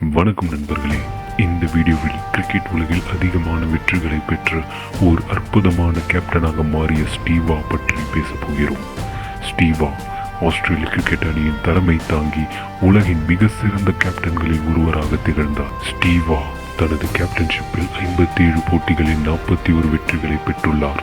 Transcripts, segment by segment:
வணக்கம் நண்பர்களே. இந்த வீடியோவில் கிரிக்கெட் உலகில் அதிகமான வெற்றிகளை பெற்ற ஓர் அற்புதமான கேப்டனாக மாறிய ஸ்டீவா பற்றி பேசப் போகிறோம். ஸ்டீவா ஆஸ்திரேலிய கிரிக்கெட் அணியின் தலைமை தாங்கி உலகின் மிக சிறந்த கேப்டன்களில் ஒருவராக திகழ்ந்தார். ஸ்டீவா தனது கேப்டன்ஷிப்பில் ஐம்பத்தி ஏழு போட்டிகளில் நாற்பத்தி ஒரு வெற்றிகளை பெற்றுள்ளார்.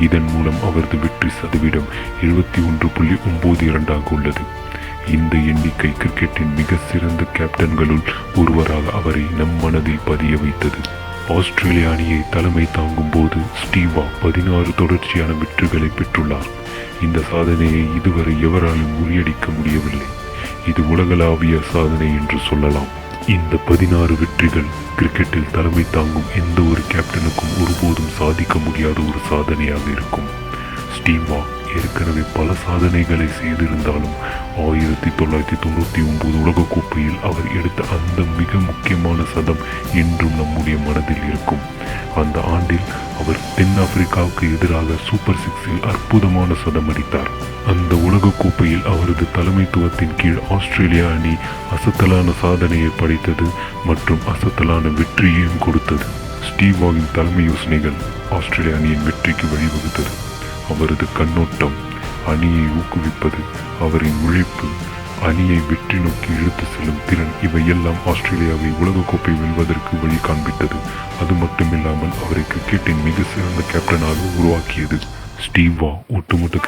இதன் மூலம் அவரது வெற்றி சதவீதம் எழுபத்தி ஒன்று புள்ளி ஒன்பது இரண்டாக உள்ளது. இந்த எண்ணிக்கை கிரிக்கெட்டின் மிக சிறந்த கேப்டன்களுள் ஒருவராக அவரை நம் மனதில் பதிய வைத்தது. ஆஸ்திரேலிய அணியை தலைமை தாங்கும் போது ஸ்டீவா பதினாறு தொடர்ச்சியான வெற்றிகளை பெற்றுள்ளார். இந்த சாதனையை இதுவரை எவராலும் முறியடிக்க முடியவில்லை. இது உலகளாவிய சாதனை என்று சொல்லலாம். இந்த பதினாறு வெற்றிகள் கிரிக்கெட்டில் தலைமை தாங்கும் எந்த ஒரு கேப்டனுக்கும் ஒருபோதும் சாதிக்க முடியாத ஒரு சாதனையாக இருக்கும். ஸ்டீவா ஏற்கனவே பல சாதனைகளை செய்திருந்தாலும் ஆயிரத்தி தொள்ளாயிரத்தி தொண்ணூற்றி ஒன்பது உலகக்கோப்பையில் அவர் எடுத்த அந்த மிக முக்கியமான சதம் என்றும் நம்முடைய மனதில் இருக்கும். அந்த ஆண்டில் அவர் தென்னாப்பிரிக்காவுக்கு எதிராக சூப்பர் சிக்ஸில் அற்புதமான சதம் அடித்தார். அந்த உலகக்கோப்பையில் அவரது தலைமைத்துவத்தின் கீழ் ஆஸ்திரேலியா அணி அசத்தலான சாதனையை படைத்தது மற்றும் அசத்தலான வெற்றியையும் கொடுத்தது. ஸ்டீவாவின் தலைமை யோசனைகள் ஆஸ்திரேலிய அணியின் வெற்றிக்கு வழிவகுத்தது. அவரது கண்ணோட்டம் அணியை ஊக்குவிப்பது அவரின் உழைப்பு அணியை வெற்றி நோக்கி இழுத்து செல்லும் திறன் இவையெல்லாம் ஆஸ்திரேலியாவை உலகக்கோப்பை வெல்வதற்கு வழி காண்பித்தது. அது மட்டுமில்லாமல் அவரை கிரிக்கெட்டின் மிக சிறந்த கேப்டனாக உருவாக்கியது ஸ்டீவா ஒட்டுமொத்த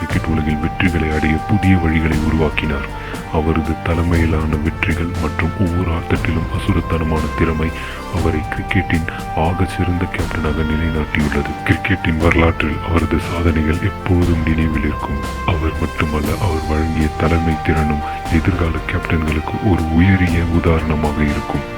இலக்குகளை அடைய புதிய வழிகளை உருவாக்கினார். அவரது தலைமையிலான வெற்றிகள் மற்றும் ஒவ்வொரு ஆட்டத்திலும் அசுரத்தனமான திறமை அவரை கிரிக்கெட்டின் ஆக சிறந்த கேப்டனாக நிலைநாட்டியுள்ளது. கிரிக்கெட்டின் வரலாற்றில் அவரது சாதனைகள் எப்போதும் நினைவில் இருக்கும். அவர் மட்டுமல்ல அவர் வழங்கிய தலைமை திறனும் எதிர்கால கேப்டன்களுக்கு ஒரு உயரிய உதாரணமாக இருக்கும்.